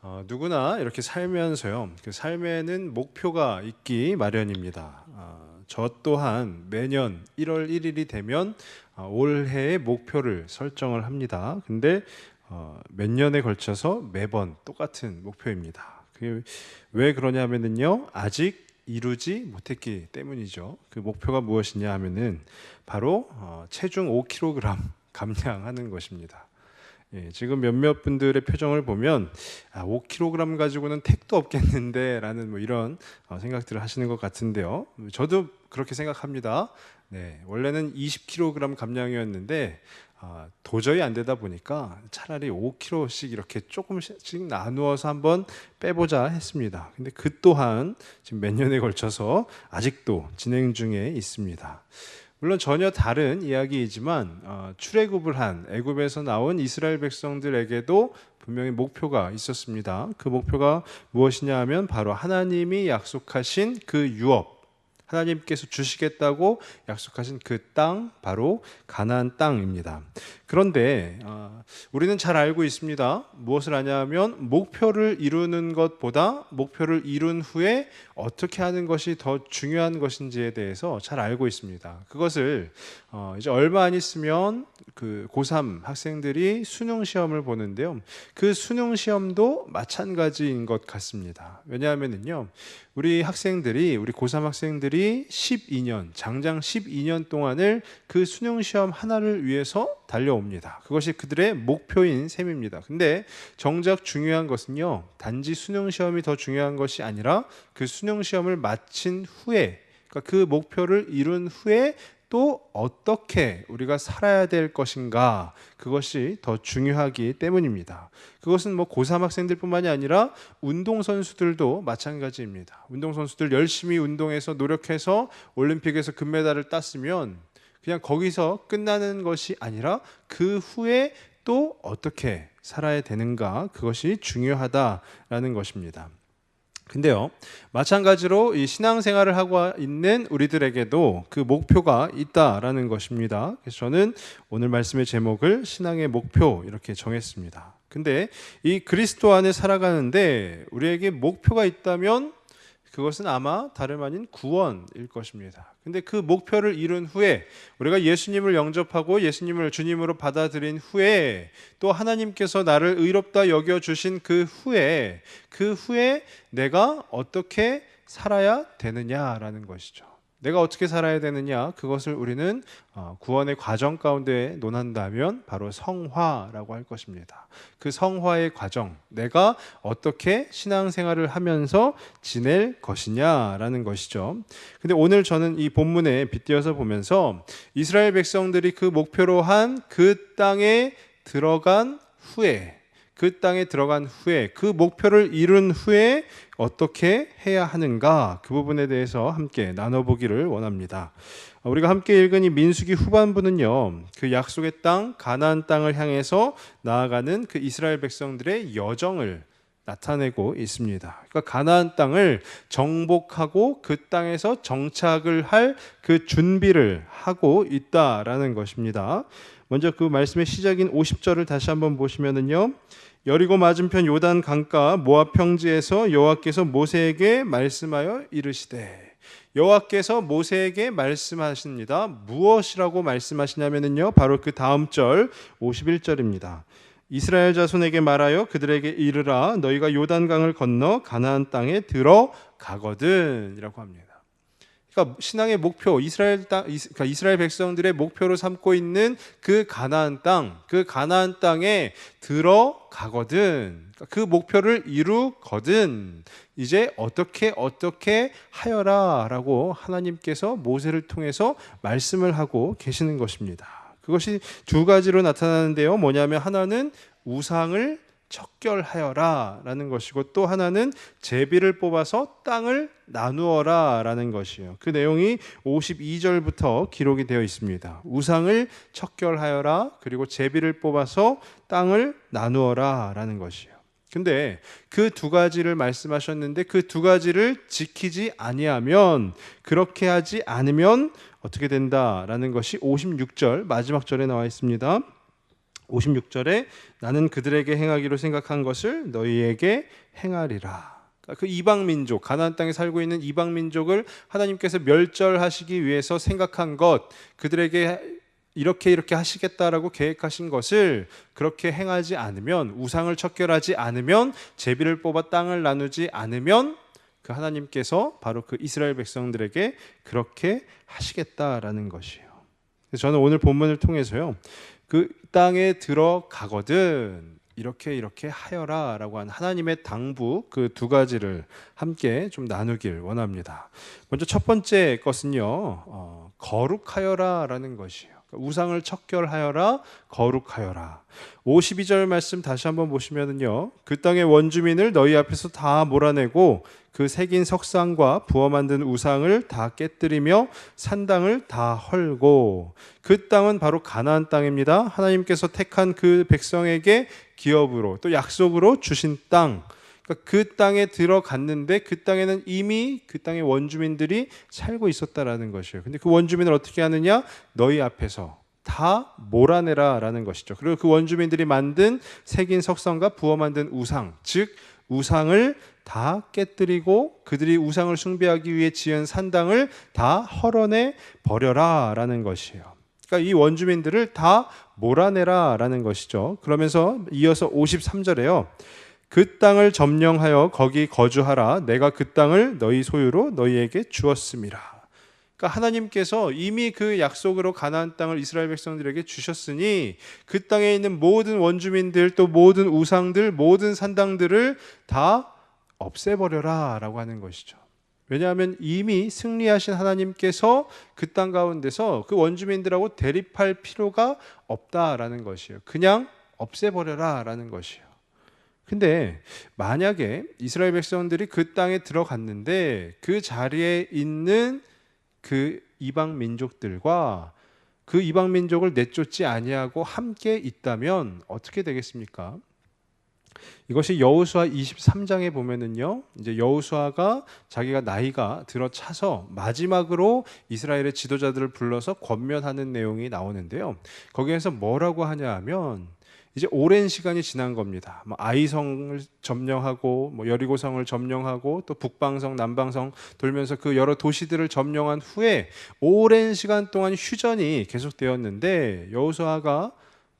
어, 누구나 이렇게 살면서요. 그 삶에는 목표가 있기 마련입니다. 어, 저 또한 매년 1월 1일이 되면 어, 올해의 목표를 설정을 합니다. 근데 어, 몇 년에 걸쳐서 매번 똑같은 목표입니다. 그게 왜 그러냐면은요. 아직 이루지 못했기 때문이죠. 그 목표가 무엇이냐 하면은 바로 어, 체중 5kg 감량하는 것입니다. 예, 지금 몇몇 분들의 표정을 보면 아, 5kg 가지고는 택도 없겠는데라는 뭐 이런 어, 생각들을 하시는 것 같은데요. 저도 그렇게 생각합니다. 네, 원래는 20kg 감량이었는데 아, 도저히 안 되다 보니까 차라리 5kg씩 이렇게 조금씩 나누어서 한번 빼보자 했습니다. 근데 그 또한 지금 몇 년에 걸쳐서 아직도 진행 중에 있습니다. 물론 전혀 다른 이야기이지만 어, 출애굽을 한 애굽에서 나온 이스라엘 백성들에게도 분명히 목표가 있었습니다. 그 목표가 무엇이냐 하면 바로 하나님이 약속하신 그 유업 하나님께서 주시겠다고 약속하신 그 땅 바로 가나안 땅입니다. 그런데 어, 우리는 잘 알고 있습니다. 무엇을 하냐면 목표를 이루는 것보다 목표를 이룬 후에 어떻게 하는 것이 더 중요한 것인지에 대해서 잘 알고 있습니다. 그것을 어, 이제 얼마 안 있으면 그 고3 학생들이 수능 시험을 보는데요. 그 수능 시험도 마찬가지인 것 같습니다. 왜냐하면은요. 우리 학생들이 우리 고3 학생들이 12년 장장 12년 동안을 그 수능 시험 하나를 위해서 달려옵니다. 그것이 그들의 목표인 셈입니다. 근데 정작 중요한 것은요. 단지 수능 시험이 더 중요한 것이 아니라 그 수능 시험을 마친 후에 그러니까 그 목표를 이룬 후에 또 어떻게 우리가 살아야 될 것인가 그것이 더 중요하기 때문입니다. 그것은 뭐 고3 학생들뿐만이 아니라 운동 선수들도 마찬가지입니다. 운동 선수들 열심히 운동해서 노력해서 올림픽에서 금메달을 땄으면 그냥 거기서 끝나는 것이 아니라 그 후에 또 어떻게 살아야 되는가 그것이 중요하다라는 것입니다. 근데요, 마찬가지로 이 신앙생활을 하고 있는 우리들에게도 그 목표가 있다라는 것입니다. 그래서 저는 오늘 말씀의 제목을 신앙의 목표 이렇게 정했습니다. 근데 이 그리스도 안에 살아가는데 우리에게 목표가 있다면 그것은 아마 다름 아닌 구원일 것입니다. 근데 그 목표를 이룬 후에 우리가 예수님을 영접하고 예수님을 주님으로 받아들인 후에 또 하나님께서 나를 의롭다 여겨 주신 그 후에 그 후에 내가 어떻게 살아야 되느냐라는 것이죠. 내가 어떻게 살아야 되느냐 그것을 우리는 어, 구원의 과정 가운데 논한다면 바로 성화라고 할 것입니다. 그 성화의 과정, 내가 어떻게 신앙생활을 하면서 지낼 것이냐라는 것이죠. 근데 오늘 저는 이 본문에 빗대어서 보면서 이스라엘 백성들이 그 목표로 한 그 땅에 들어간 후에 그 땅에 들어간 후에 그 목표를 이룬 후에 어떻게 해야 하는가 그 부분에 대해서 함께 나눠보기를 원합니다. 우리가 함께 읽은 이 민수기 후반부는요 그 약속의 땅 가나안 땅을 향해서 나아가는 그 이스라엘 백성들의 여정을 나타내고 있습니다. 그러니까 가나안 땅을 정복하고 그 땅에서 정착을 할 그 준비를 하고 있다라는 것입니다. 먼저 그 말씀의 시작인 50절을 다시 한번 보시면은요. 여리고 맞은편 요단 강가 모압 평지에서 여호와께서 모세에게 말씀하여 이르시되 여호와께서 모세에게 말씀하십니다. 무엇이라고 말씀하시냐면요. 바로 그 다음 절 51절입니다. 이스라엘 자손에게 말하여 그들에게 이르라 너희가 요단강을 건너 가나안 땅에 들어가거든이라고 합니다. 그러니까 신앙의 목표 이스라엘 땅 그러니까 이스라엘 백성들의 목표로 삼고 있는 그 가나안 땅, 그 가나안 땅에 들어가거든. 그러니까 그 목표를 이루거든. 이제 어떻게 어떻게 하여라라고 하나님께서 모세를 통해서 말씀을 하고 계시는 것입니다. 그것이 두 가지로 나타나는데요. 뭐냐면 하나는 우상을 척결하여라라는 것이고 또 하나는 제비를 뽑아서 땅을 나누어라라는 것이에요. 그 내용이 52절부터 기록이 되어 있습니다. 우상을 척결하여라 그리고 제비를 뽑아서 땅을 나누어라라는 것이에요. 근데 그 두 가지를 말씀하셨는데 그 두 가지를 지키지 아니하면 그렇게 하지 않으면 어떻게 된다라는 것이 56절 마지막 절에 나와 있습니다. 56절에 나는 그들에게 행하기로 생각한 것을 너희에게 행하리라. 그러니까 그 이방 민족 가나안 땅에 살고 있는 이방 민족을 하나님께서 멸절하시기 위해서 생각한 것 그들에게 이렇게 이렇게 하시겠다라고 계획하신 것을 그렇게 행하지 않으면 우상을 척결하지 않으면 제비를 뽑아 땅을 나누지 않으면 그 하나님께서 바로 그 이스라엘 백성들에게 그렇게 하시겠다라는 것이에요. 저는 오늘 본문을 통해서요. 그 땅에 들어가거든 이렇게 이렇게 하여라라고 한 하나님의 당부 그 두 가지를 함께 좀 나누길 원합니다. 먼저 첫 번째 것은요. 어, 거룩하여라라는 것이에요. 그러니까 우상을 척결하여라 거룩하여라. 52절 말씀 다시 한번 보시면은요 그 땅의 원주민을 너희 앞에서 다 몰아내고 그 새긴 석상과 부어 만든 우상을 다 깨뜨리며 산당을 다 헐고 그 땅은 바로 가나안 땅입니다. 하나님께서 택한 그 백성에게 기업으로 또 약속으로 주신 땅 그러니까 그 땅에 들어갔는데 그 땅에는 이미 그 땅의 원주민들이 살고 있었다라는 것이에요. 근데 그 원주민을 어떻게 하느냐? 너희 앞에서 다 몰아내라라는 것이죠. 그리고 그 원주민들이 만든 새긴 석성과 부어 만든 우상, 즉 우상을 다 깨뜨리고 그들이 우상을 숭배하기 위해 지은 산당을 다 헐어내 버려라라는 것이에요. 그러니까 이 원주민들을 다 몰아내라라는 것이죠. 그러면서 이어서 53절에요. 그 땅을 점령하여 거기 거주하라. 내가 그 땅을 너희 소유로 너희에게 주었습니다. 그러니까 하나님께서 이미 그 약속으로 가나안 땅을 이스라엘 백성들에게 주셨으니 그 땅에 있는 모든 원주민들 또 모든 우상들 모든 산당들을 다 없애버려라라고 하는 것이죠. 왜냐하면 이미 승리하신 하나님께서 그 땅 가운데서 그 원주민들하고 대립할 필요가 없다라는 것이에요. 그냥 없애버려라라는 것이에요. 근데 만약에 이스라엘 백성들이 그 땅에 들어갔는데 그 자리에 있는 그 이방 민족들과 그 이방 민족을 내쫓지 아니하고 함께 있다면 어떻게 되겠습니까? 이것이 여호수아 23장에 보면은요. 이제 여호수아가 자기가 나이가 들어차서 마지막으로 이스라엘의 지도자들을 불러서 권면하는 내용이 나오는데요. 거기에서 뭐라고 하냐 하면 이제 오랜 시간이 지난 겁니다. 뭐 아이성을 점령하고 뭐 여리고성을 점령하고 또 북방성, 남방성 돌면서 그 여러 도시들을 점령한 후에 오랜 시간 동안 휴전이 계속되었는데 여호수아가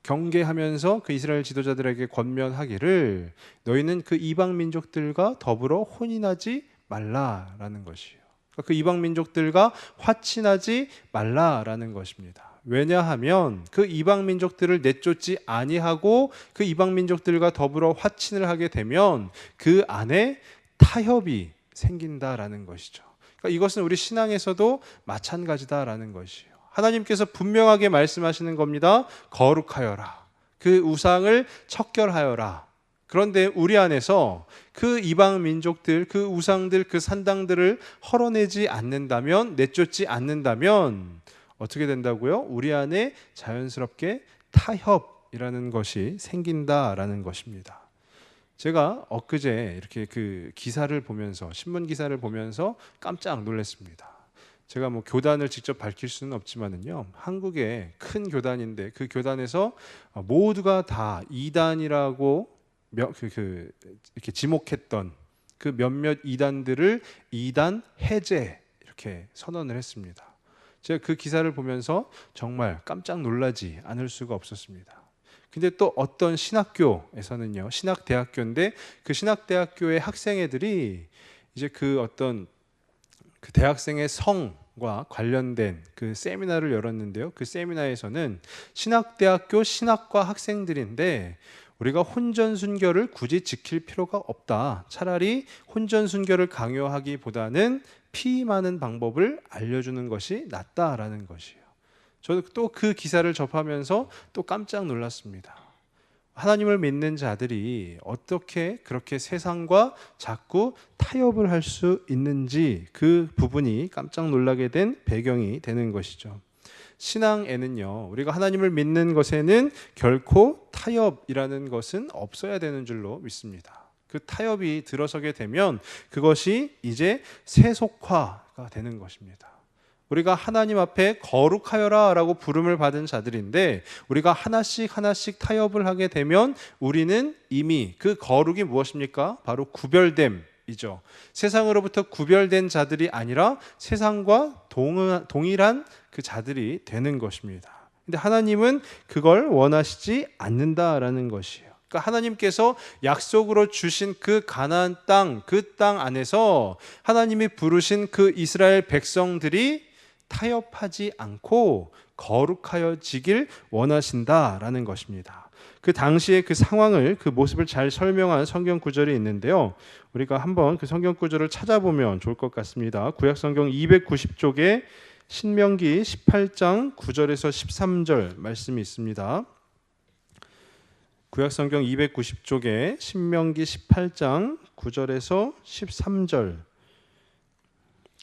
경계하면서 그 이스라엘 지도자들에게 권면하기를 너희는 그 이방 민족들과 더불어 혼인하지 말라라는 것이에요. 그러니까 그 이방 민족들과 화친하지 말라라는 것입니다. 왜냐하면 그 이방 민족들을 내쫓지 아니하고 그 이방 민족들과 더불어 화친을 하게 되면 그 안에 타협이 생긴다라는 것이죠. 그러니까 이것은 우리 신앙에서도 마찬가지다라는 것이에요. 하나님께서 분명하게 말씀하시는 겁니다. 거룩하여라. 그 우상을 척결하여라. 그런데 우리 안에서 그 이방 민족들, 그 우상들, 그 산당들을 헐어내지 않는다면, 내쫓지 않는다면, 어떻게 된다고요? 우리 안에 자연스럽게 타협이라는 것이 생긴다라는 것입니다. 제가 엊그제 이렇게 그 기사를 보면서 신문 기사를 보면서 깜짝 놀랐습니다. 제가 뭐 교단을 직접 밝힐 수는 없지만은요. 한국의 큰 교단인데 그 교단에서 모두가 다 이단이라고 그, 그 이렇게 지목했던 그 몇몇 이단들을 이단 해제 이렇게 선언을 했습니다. 제가 그 기사를 보면서 정말 깜짝 놀라지 않을 수가 없었습니다. 근데 또 어떤 신학교에서는요, 신학대학교인데 그 신학대학교의 학생애들이 이제 그 어떤 그 대학생의 성과 관련된 그 세미나를 열었는데요. 그 세미나에서는 신학대학교 신학과 학생들인데 우리가 혼전 순결을 굳이 지킬 필요가 없다. 차라리 혼전 순결을 강요하기보다는 피임하는 방법을 알려주는 것이 낫다라는 것이에요. 저도 또 그 기사를 접하면서 또 깜짝 놀랐습니다. 하나님을 믿는 자들이 어떻게 그렇게 세상과 자꾸 타협을 할 수 있는지 그 부분이 깜짝 놀라게 된 배경이 되는 것이죠. 신앙에는요, 우리가 하나님을 믿는 것에는 결코 타협이라는 것은 없어야 되는 줄로 믿습니다. 그 타협이 들어서게 되면 그것이 이제 세속화가 되는 것입니다. 우리가 하나님 앞에 거룩하여라 라고 부름을 받은 자들인데 우리가 하나씩 하나씩 타협을 하게 되면 우리는 이미 그 거룩이 무엇입니까? 바로 구별됨이죠. 세상으로부터 구별된 자들이 아니라 세상과 동일한 그 자들이 되는 것입니다. 근데 하나님은 그걸 원하시지 않는다라는 것이에요. 그러니까 하나님께서 약속으로 주신 그 가나안 땅, 그 땅 안에서 하나님이 부르신 그 이스라엘 백성들이 타협하지 않고 거룩하여지길 원하신다라는 것입니다. 그 당시의 그 상황을 그 모습을 잘 설명한 성경 구절이 있는데요. 우리가 한번 그 성경 구절을 찾아보면 좋을 것 같습니다. 구약 성경 290쪽에 신명기 18장 9절에서 13절 말씀이 있습니다. 구약 성경 290쪽에 신명기 18장 9절에서 13절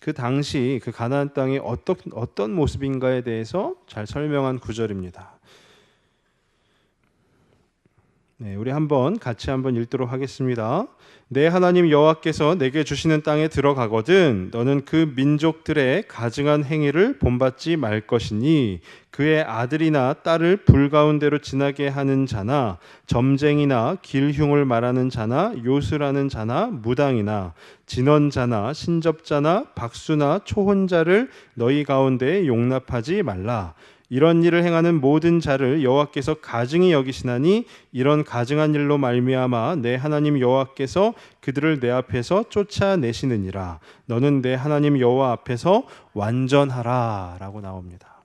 그 당시 그 가나안 땅이 어떤 어떤 모습인가에 대해서 잘 설명한 구절입니다. 네, 우리 한번 같이 한번 읽도록 하겠습니다. 내 하나님 여호와께서 내게 주시는 땅에 들어가거든 너는 그 민족들의 가증한 행위를 본받지 말 것이니 그의 아들이나 딸을 불 가운데로 지나게 하는 자나 점쟁이나 길흉을 말하는 자나 요술하는 자나 무당이나 진언자나 신접자나 박수나 초혼자를 너희 가운데 용납하지 말라 이런 일을 행하는 모든 자를 여호와께서 가증히 여기시나니 이런 가증한 일로 말미암아 내 하나님 여호와께서 그들을 내 앞에서 쫓아내시느니라 너는 내 하나님 여호와 앞에서 완전하라라고 나옵니다.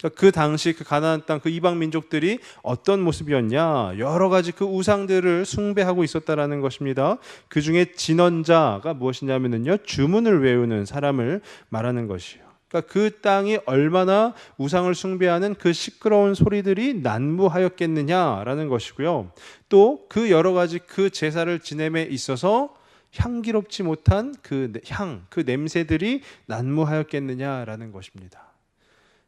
그러니까 그 당시 그 가나안 땅 그 이방 민족들이 어떤 모습이었냐 여러 가지 그 우상들을 숭배하고 있었다라는 것입니다. 그 중에 진언자가 무엇이냐면요 주문을 외우는 사람을 말하는 것이요. 그러니까 그 땅이 얼마나 우상을 숭배하는 그 시끄러운 소리들이 난무하였겠느냐라는 것이고요. 또 그 여러 가지 그 제사를 지냄에 있어서 향기롭지 못한 그 향, 그 냄새들이 난무하였겠느냐라는 것입니다.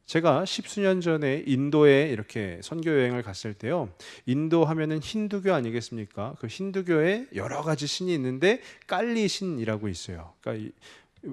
제가 십수년 전에 인도에 이렇게 선교 여행을 갔을 때요. 인도 하면은 힌두교 아니겠습니까? 그 힌두교에 여러 가지 신이 있는데 깔리 신이라고 있어요. 그러니까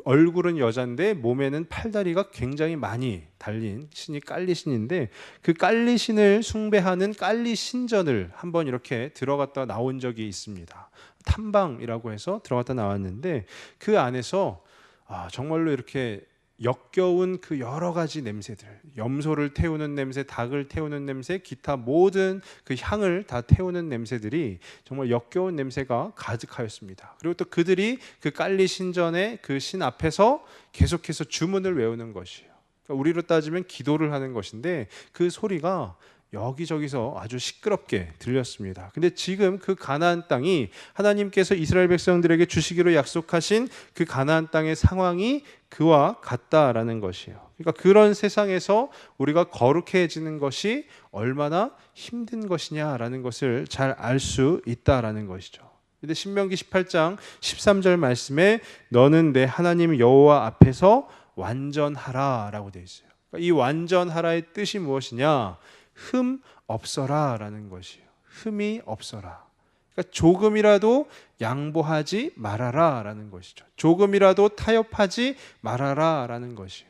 얼굴은 여잔데 몸에는 팔다리가 굉장히 많이 달린 신이 깔리 신인데 그 깔리 신을 숭배하는 깔리 신전을 한번 이렇게 들어갔다 나온 적이 있습니다. 탐방이라고 해서 들어갔다 나왔는데 그 안에서 아, 정말로 이렇게 역겨운 그 여러 가지 냄새들, 염소를 태우는 냄새, 닭을 태우는 냄새, 기타 모든 그 향을 다 태우는 냄새들이 정말 역겨운 냄새가 가득하였습니다. 그리고 또 그들이 그 깔리 신전의 그 신 앞에서 계속해서 주문을 외우는 것이에요. 그러니까 우리로 따지면 기도를 하는 것인데 그 소리가 여기저기서 아주 시끄럽게 들렸습니다. 근데 지금 그 가나안 땅이 하나님께서 이스라엘 백성들에게 주시기로 약속하신 그 가나안 땅의 상황이 그와 같다라는 것이에요. 그러니까 그런 세상에서 우리가 거룩해지는 것이 얼마나 힘든 것이냐라는 것을 잘 알 수 있다라는 것이죠. 근데 신명기 18장 13절 말씀에 너는 내 하나님 여호와 앞에서 완전하라라고 되어 있어요. 그러니까 이 완전하라의 뜻이 무엇이냐? 흠 없어라라는 것이요. 흠이 없어라. 그러니까 조금이라도 양보하지 말아라라는 것이죠. 조금이라도 타협하지 말아라라는 것이에요.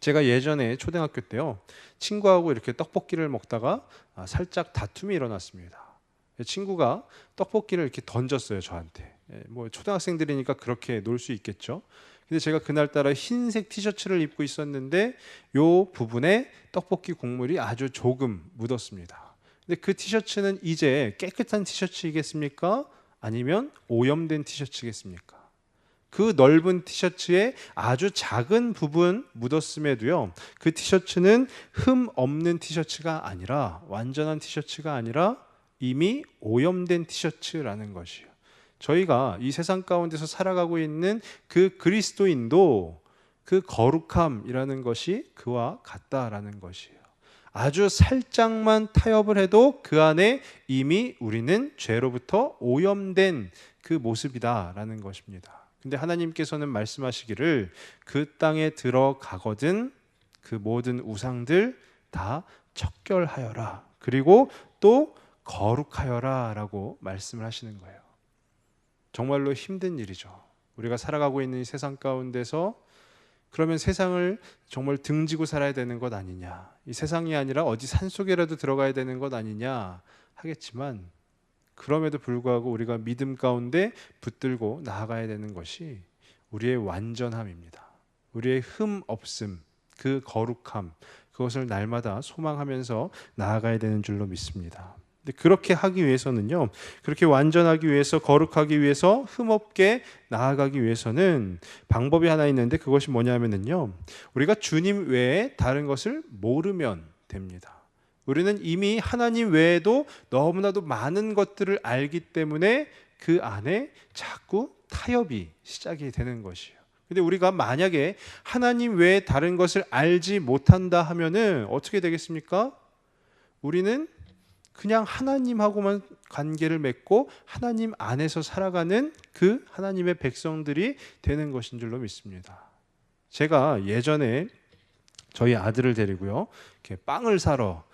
제가 예전에 초등학교 때요 친구하고 이렇게 떡볶이를 먹다가 아, 살짝 다툼이 일어났습니다. 친구가 떡볶이를 이렇게 던졌어요 저한테. 예, 뭐 초등학생들이니까 그렇게 놀 수 있겠죠. 근데 제가 그날따라 흰색 티셔츠를 입고 있었는데 요 부분에 떡볶이 국물이 아주 조금 묻었습니다. 근데 그 티셔츠는 이제 깨끗한 티셔츠이겠습니까? 아니면 오염된 티셔츠겠습니까? 그 넓은 티셔츠에 아주 작은 부분 묻었음에도요, 그 티셔츠는 흠 없는 티셔츠가 아니라, 완전한 티셔츠가 아니라 이미 오염된 티셔츠라는 것이요. 저희가 이 세상 가운데서 살아가고 있는 그 그리스도인도 그 거룩함이라는 것이 그와 같다라는 것이에요. 아주 살짝만 타협을 해도 그 안에 이미 우리는 죄로부터 오염된 그 모습이다라는 것입니다. 근데 하나님께서는 말씀하시기를 그 땅에 들어가거든 그 모든 우상들 다 척결하여라. 그리고 또 거룩하여라라고 말씀을 하시는 거예요. 정말로 힘든 일이죠. 우리가 살아가고 있는 이 세상 가운데서 그러면 세상을 정말 등지고 살아야 되는 것 아니냐. 이 세상이 아니라 어디 산속에라도 들어가야 되는 것 아니냐 하겠지만 그럼에도 불구하고 우리가 믿음 가운데 붙들고 나아가야 되는 것이 우리의 완전함입니다. 우리의 흠 없음, 그 거룩함, 그것을 날마다 소망하면서 나아가야 되는 줄로 믿습니다. 근데 그렇게 하기 위해서는요, 그렇게 완전하기 위해서, 거룩하기 위해서, 흠없게 나아가기 위해서는 방법이 하나 있는데 그것이 뭐냐면은요, 우리가 주님 외에 다른 것을 모르면 됩니다. 우리는 이미 하나님 외에도 너무나도 많은 것들을 알기 때문에 그 안에 자꾸 타협이 시작이 되는 것이에요. 근데 우리가 만약에 하나님 외에 다른 것을 알지 못한다 하면은 어떻게 되겠습니까? 우리는 그냥 하나님하고만 관계를 맺고 하나님 안에서 살아가는 그 하나님의 백성들이 되는 것인 줄로 믿습니다. 제가 예전에 저희 아들을 데리고요. 이렇게 빵을 사러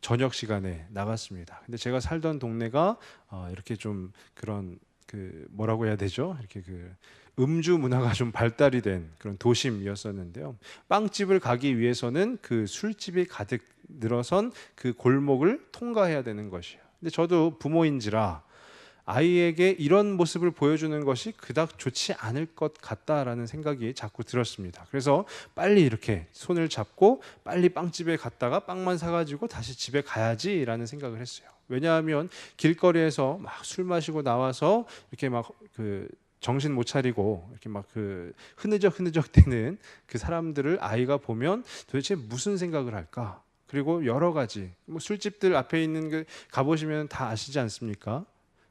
저녁 시간에 나갔습니다. 근데 제가 살던 동네가 어, 이렇게 좀 그런 그 뭐라고 해야 되죠? 이렇게 그 음주 문화가 좀 발달이 된 그런 도심이었었는데요. 빵집을 가기 위해서는 그 술집이 가득 늘어선 그 골목을 통과해야 되는 것이에요. 근데 저도 부모인지라 아이에게 이런 모습을 보여주는 것이 그닥 좋지 않을 것 같다라는 생각이 자꾸 들었습니다. 그래서 빨리 이렇게 손을 잡고 빨리 빵집에 갔다가 빵만 사가지고 다시 집에 가야지라는 생각을 했어요. 왜냐하면 길거리에서 막 술 마시고 나와서 이렇게 막 그 정신 못 차리고 이렇게 막 그 흐느적 흐느적 대는 그 사람들을 아이가 보면 도대체 무슨 생각을 할까? 그리고 여러 가지 뭐 술집들 앞에 있는 그 가보시면 다 아시지 않습니까?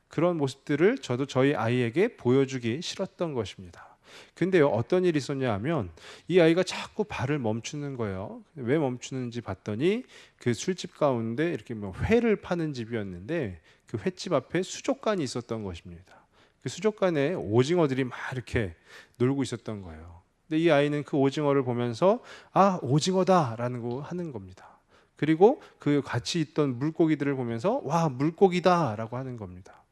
그런 모습들을 저도 저희 아이에게 보여주기 싫었던 것입니다. 근데요, 어떤 일이 있었냐 하면 이 아이가 자꾸 발을 멈추는 거예요. 왜 멈추는지 봤더니 그 술집 가운데 이렇게 뭐 회를 파는 집이었는데 그 횟집 앞에 수족관이 있었던 것입니다. 그 수족관에 오징어들이 막 이렇게 놀고 있었던 거예요. 근데 이 아이는 그 오징어를 보면서 아, 오징어다라는 거 하는 겁니다. 그리고 그 같이 있던 물고기들을 보면서 와, 물고기다라고 하는 겁니다.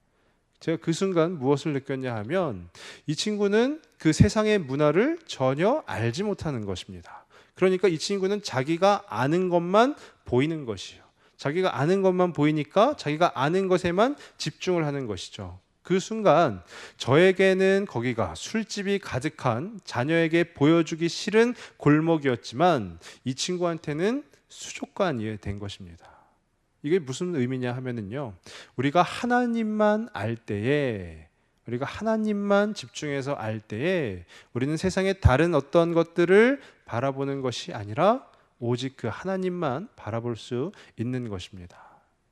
제가 그 순간 무엇을 느꼈냐 하면 이 친구는 그 세상의 문화를 전혀 알지 못하는 것입니다. 그러니까 이 친구는 자기가 아는 것만 보이는 것이요. 자기가 아는 것만 보이니까 자기가 아는 것에만 집중을 하는 것이죠. 그 순간 저에게는 거기가 술집이 가득한 자녀에게 보여주기 싫은 골목이었지만 이 친구한테는 수족관이 된 것입니다. 이게 무슨 의미냐 하면은요. 우리가 하나님만 알 때에 우리가 하나님만 집중해서 알 때에 우리는 세상의 다른 어떤 것들을 바라보는 것이 아니라 오직 그 하나님만 바라볼 수 있는 것입니다.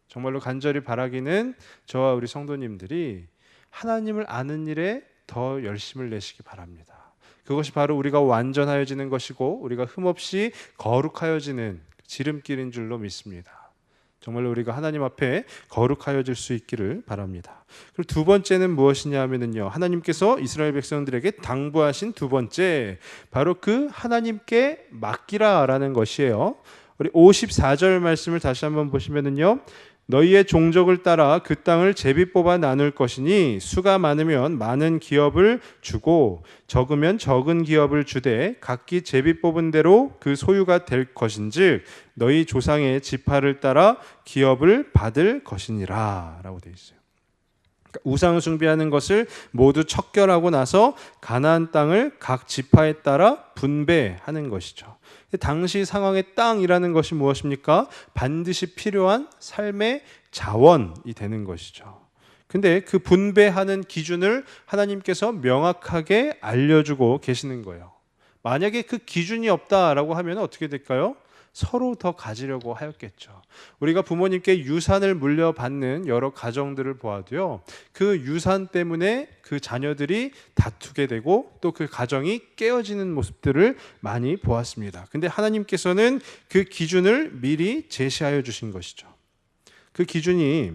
정말로 간절히 바라기는 저와 우리 성도님들이 하나님을 아는 일에 더 열심을 내시기 바랍니다. 그것이 바로 우리가 완전하여지는 것이고 우리가 흠없이 거룩하여지는 지름길인 줄로 믿습니다. 정말로 우리가 하나님 앞에 거룩하여질 수 있기를 바랍니다. 그리고 두 번째는 무엇이냐 하면은요. 하나님께서 이스라엘 백성들에게 당부하신 두 번째 바로 그 하나님께 맡기라라는 것이에요. 우리 54절 말씀을 다시 한번 보시면은요. 너희의 종족을 따라 그 땅을 제비 뽑아 나눌 것이니 수가 많으면 많은 기업을 주고 적으면 적은 기업을 주되 각기 제비 뽑은 대로 그 소유가 될 것인즉 너희 조상의 지파를 따라 기업을 받을 것이니라라고 되어 있어요. 그러니까 우상을 숭배하는 것을 모두 척결하고 나서 가나안 땅을 각 지파에 따라 분배하는 것이죠. 당시 상황의 땅이라는 것이 무엇입니까? 반드시 필요한 삶의 자원이 되는 것이죠. 근데 그 분배하는 기준을 하나님께서 명확하게 알려주고 계시는 거예요. 만약에 그 기준이 없다라고 하면 어떻게 될까요? 서로 더 가지려고 하였겠죠. 우리가 부모님께 유산을 물려받는 여러 가정들을 보아도요, 그 유산 때문에 그 자녀들이 다투게 되고 또 그 가정이 깨어지는 모습들을 많이 보았습니다. 근데 하나님께서는 그 기준을 미리 제시하여 주신 것이죠. 그 기준이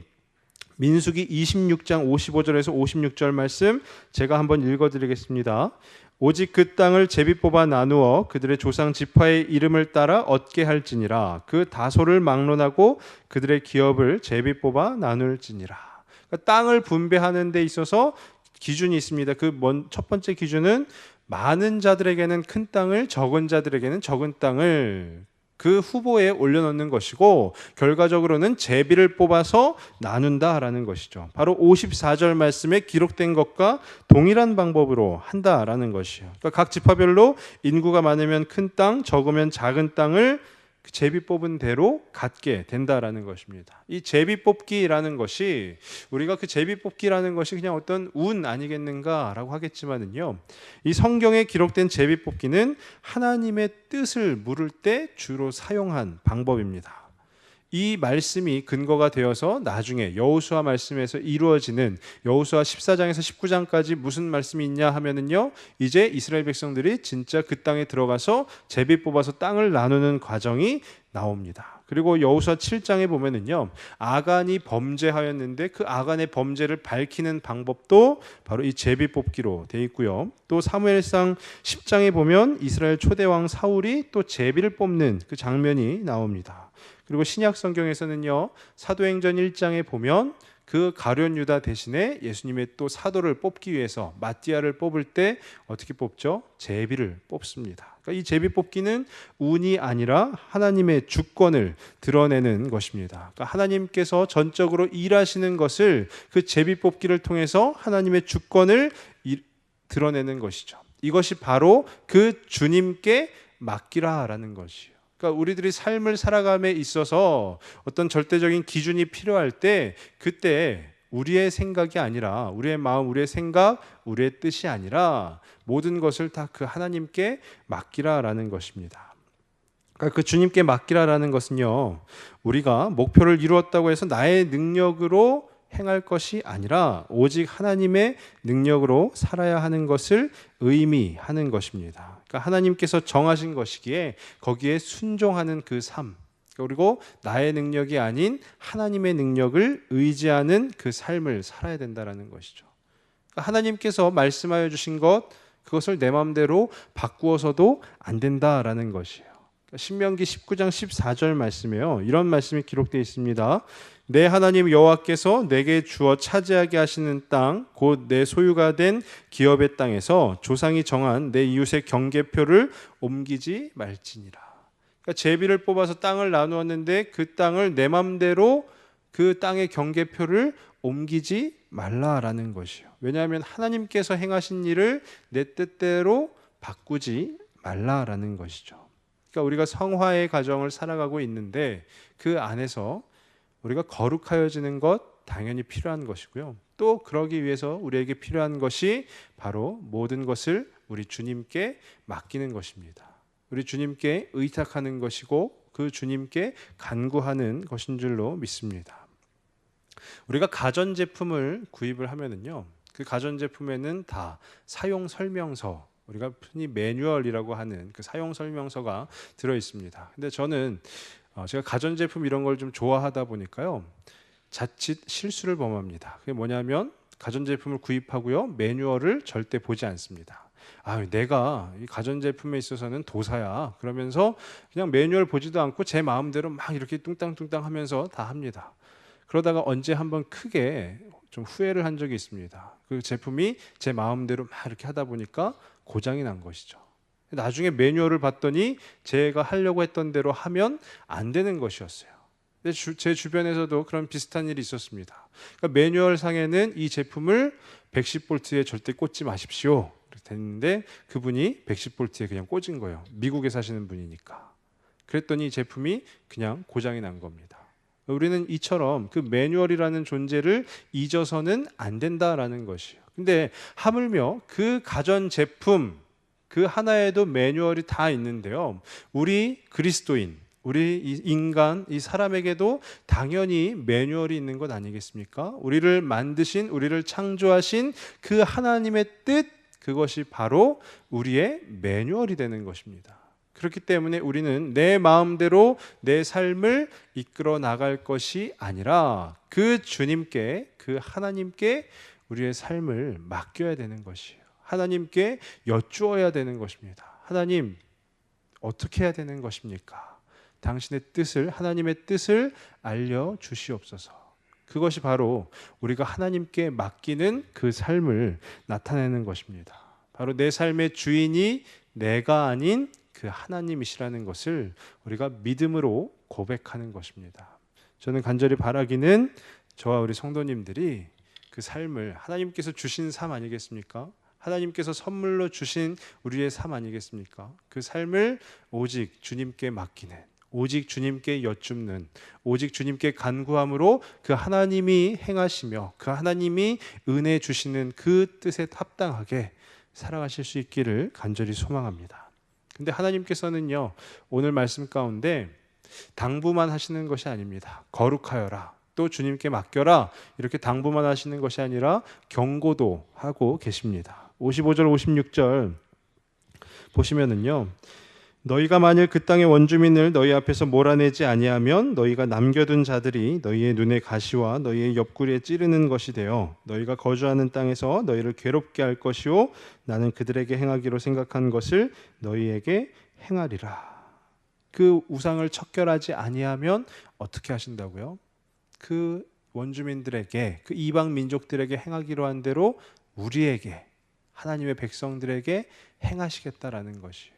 민수기 26장 55절에서 56절 말씀 제가 한번 읽어 드리겠습니다. 오직 그 땅을 제비 뽑아 나누어 그들의 조상 지파의 이름을 따라 얻게 할지니라 그 다소를 막론하고 그들의 기업을 제비 뽑아 나눌지니라 그러니까 땅을 분배하는 데 있어서 기준이 있습니다. 그 첫 번째 기준은 많은 자들에게는 큰 땅을 적은 자들에게는 적은 땅을 그 후보에 올려놓는 것이고 결과적으로는 제비를 뽑아서 나눈다라는 것이죠. 바로 54절 말씀에 기록된 것과 동일한 방법으로 한다라는 것이요. 그러니까 각 지파별로 인구가 많으면 큰 땅, 적으면 작은 땅을 그 제비 뽑은 대로 갖게 된다라는 것입니다. 이 제비 뽑기라는 것이 우리가 그 제비 뽑기라는 것이 그냥 어떤 운 아니겠는가라고 하겠지만은요. 이 성경에 기록된 제비 뽑기는 하나님의 뜻을 물을 때 주로 사용한 방법입니다. 이 말씀이 근거가 되어서 나중에 여호수아 말씀에서 이루어지는 여호수아 14장에서 19장까지 무슨 말씀이 있냐 하면은요. 이제 이스라엘 백성들이 진짜 그 땅에 들어가서 제비 뽑아서 땅을 나누는 과정이 나옵니다. 그리고 여호수아 7장에 보면은요. 아간이 범죄하였는데 그 아간의 범죄를 밝히는 방법도 바로 이 제비 뽑기로 돼 있고요. 또 사무엘상 10장에 보면 이스라엘 초대 왕 사울이 또 제비를 뽑는 그 장면이 나옵니다. 그리고 신약 성경에서는요. 사도행전 1장에 보면 그 가룟 유다 대신에 예수님의 또 사도를 뽑기 위해서 마띠아를 뽑을 때 어떻게 뽑죠? 제비를 뽑습니다. 그러니까 이 제비 뽑기는 운이 아니라 하나님의 주권을 드러내는 것입니다. 그러니까 하나님께서 전적으로 일하시는 것을 그 제비 뽑기를 통해서 하나님의 주권을 드러내는 것이죠. 이것이 바로 그 주님께 맡기라라는 것이요. 그러니까 우리들이 삶을 살아감에 있어서 어떤 절대적인 기준이 필요할 때 그때 우리의 생각이 아니라 우리의 마음, 우리의 생각, 우리의 뜻이 아니라 모든 것을 다 그 하나님께 맡기라라는 것입니다. 그러니까 그 주님께 맡기라라는 것은요. 우리가 목표를 이루었다고 해서 나의 능력으로 행할 것이 아니라 오직 하나님의 능력으로 살아야 하는 것을 의미하는 것입니다. 그러니까 하나님께서 정하신 것이기에 거기에 순종하는 그 삶, 그리고 나의 능력이 아닌 하나님의 능력을 의지하는 그 삶을 살아야 된다라는 것이죠. 그러니까 하나님께서 말씀하여 주신 것 그것을 내 마음대로 바꾸어서도 안 된다라는 것이에요. 그러니까 신명기 19장 14절 말씀에요. 이런 말씀이 기록되어 있습니다. 내 하나님 여호와께서 내게 주어 차지하게 하시는 땅 곧 내 소유가 된 기업의 땅에서 조상이 정한 내 이웃의 경계표를 옮기지 말지니라. 그러니까 제비를 뽑아서 땅을 나누었는데 그 땅을 내 맘대로 그 땅의 경계표를 옮기지 말라라는 것이요. 왜냐하면 하나님께서 행하신 일을 내 뜻대로 바꾸지 말라라는 것이죠. 그러니까 우리가 성화의 가정을 살아가고 있는데 그 안에서 우리가 거룩하여지는 것 당연히 필요한 것이고요. 또 그러기 위해서 우리에게 필요한 것이 바로 모든 것을 우리 주님께 맡기는 것입니다. 우리 주님께 의탁하는 것이고 그 주님께 간구하는 것인 줄로 믿습니다. 우리가 가전 제품을 구입을 하면은요. 그 가전 제품에는 다 사용 설명서 우리가 흔히 매뉴얼이라고 하는 그 사용 설명서가 들어 있습니다. 근데 저는 어, 제가 가전제품 이런 걸 좀 좋아하다 보니까요. 자칫 실수를 범합니다. 그게 뭐냐면 가전제품을 구입하고요. 매뉴얼을 절대 보지 않습니다. 아, 내가 이 가전제품에 있어서는 도사야. 그러면서 그냥 매뉴얼 보지도 않고 제 마음대로 막 이렇게 뚱땅뚱땅 하면서 다 합니다. 그러다가 언제 한번 크게 좀 후회를 한 적이 있습니다. 그 제품이 제 마음대로 막 이렇게 하다 보니까 고장이 난 것이죠. 나중에 매뉴얼을 봤더니 제가 하려고 했던 대로 하면 안 되는 것이었어요. 제 주변에서도 그런 비슷한 일이 있었습니다. 그러니까 매뉴얼 상에는 이 제품을 110볼트에 절대 꽂지 마십시오. 됐는데 그분이 110볼트에 그냥 꽂은 거예요. 미국에 사시는 분이니까. 그랬더니 제품이 그냥 고장이 난 겁니다. 우리는 이처럼 그 매뉴얼이라는 존재를 잊어서는 안 된다라는 것이에요. 근데 하물며 그 가전 제품 그 하나에도 매뉴얼이 다 있는데요. 우리 그리스도인, 우리 인간, 이 사람에게도 당연히 매뉴얼이 있는 것 아니겠습니까? 우리를 만드신, 우리를 창조하신 그 하나님의 뜻, 그것이 바로 우리의 매뉴얼이 되는 것입니다. 그렇기 때문에 우리는 내 마음대로 내 삶을 이끌어 나갈 것이 아니라 그 주님께, 그 하나님께 우리의 삶을 맡겨야 되는 것이에요. 하나님께 여쭈어야 되는 것입니다. 하나님, 어떻게 해야 되는 것입니까? 당신의 뜻을, 하나님의 뜻을 알려 주시옵소서. 그것이 바로 우리가 하나님께 맡기는 그 삶을 나타내는 것입니다. 바로 내 삶의 주인이 내가 아닌 그 하나님이시라는 것을 우리가 믿음으로 고백하는 것입니다. 저는 간절히 바라기는 저와 우리 성도님들이 그 삶을 하나님께서 주신 삶 아니겠습니까? 하나님께서 선물로 주신 우리의 삶 아니겠습니까? 그 삶을 오직 주님께 맡기는 오직 주님께 여쭙는 오직 주님께 간구함으로 그 하나님이 행하시며 그 하나님이 은혜 주시는 그 뜻에 합당하게 살아가실 수 있기를 간절히 소망합니다. 근데 하나님께서는요. 오늘 말씀 가운데 당부만 하시는 것이 아닙니다. 거룩하여라. 또 주님께 맡겨라. 이렇게 당부만 하시는 것이 아니라 경고도 하고 계십니다. 55절 56절 보시면은요. 너희가 만일 그 땅의 원주민을 너희 앞에서 몰아내지 아니하면 너희가 남겨둔 자들이 너희의 눈에 가시와 너희의 옆구리에 찌르는 것이 되어 너희가 거주하는 땅에서 너희를 괴롭게 할 것이요 나는 그들에게 행하기로 생각한 것을 너희에게 행하리라. 그 우상을 척결하지 아니하면 어떻게 하신다고요? 그 원주민들에게 그 이방 민족들에게 행하기로 한 대로 우리에게 하나님의 백성들에게 행하시겠다라는 것이에요.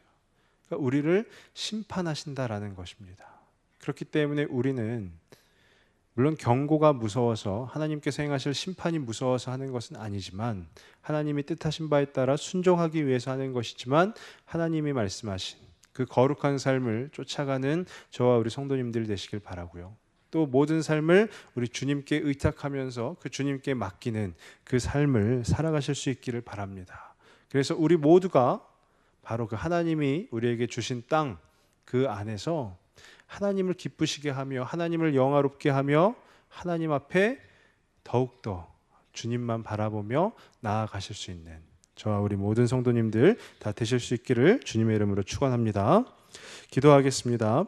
그러니까 우리를 심판하신다라는 것입니다. 그렇기 때문에 우리는 물론 경고가 무서워서 하나님께서 행하실 심판이 무서워서 하는 것은 아니지만 하나님이 뜻하신 바에 따라 순종하기 위해서 하는 것이지만 하나님이 말씀하신 그 거룩한 삶을 쫓아가는 저와 우리 성도님들 되시길 바라고요. 또 모든 삶을 우리 주님께 의탁하면서 그 주님께 맡기는 그 삶을 살아가실 수 있기를 바랍니다. 그래서 우리 모두가 바로 그 하나님이 우리에게 주신 땅 그 안에서 하나님을 기쁘시게 하며 하나님을 영화롭게 하며 하나님 앞에 더욱더 주님만 바라보며 나아가실 수 있는 저와 우리 모든 성도님들 다 되실 수 있기를 주님의 이름으로 축원합니다. 기도하겠습니다.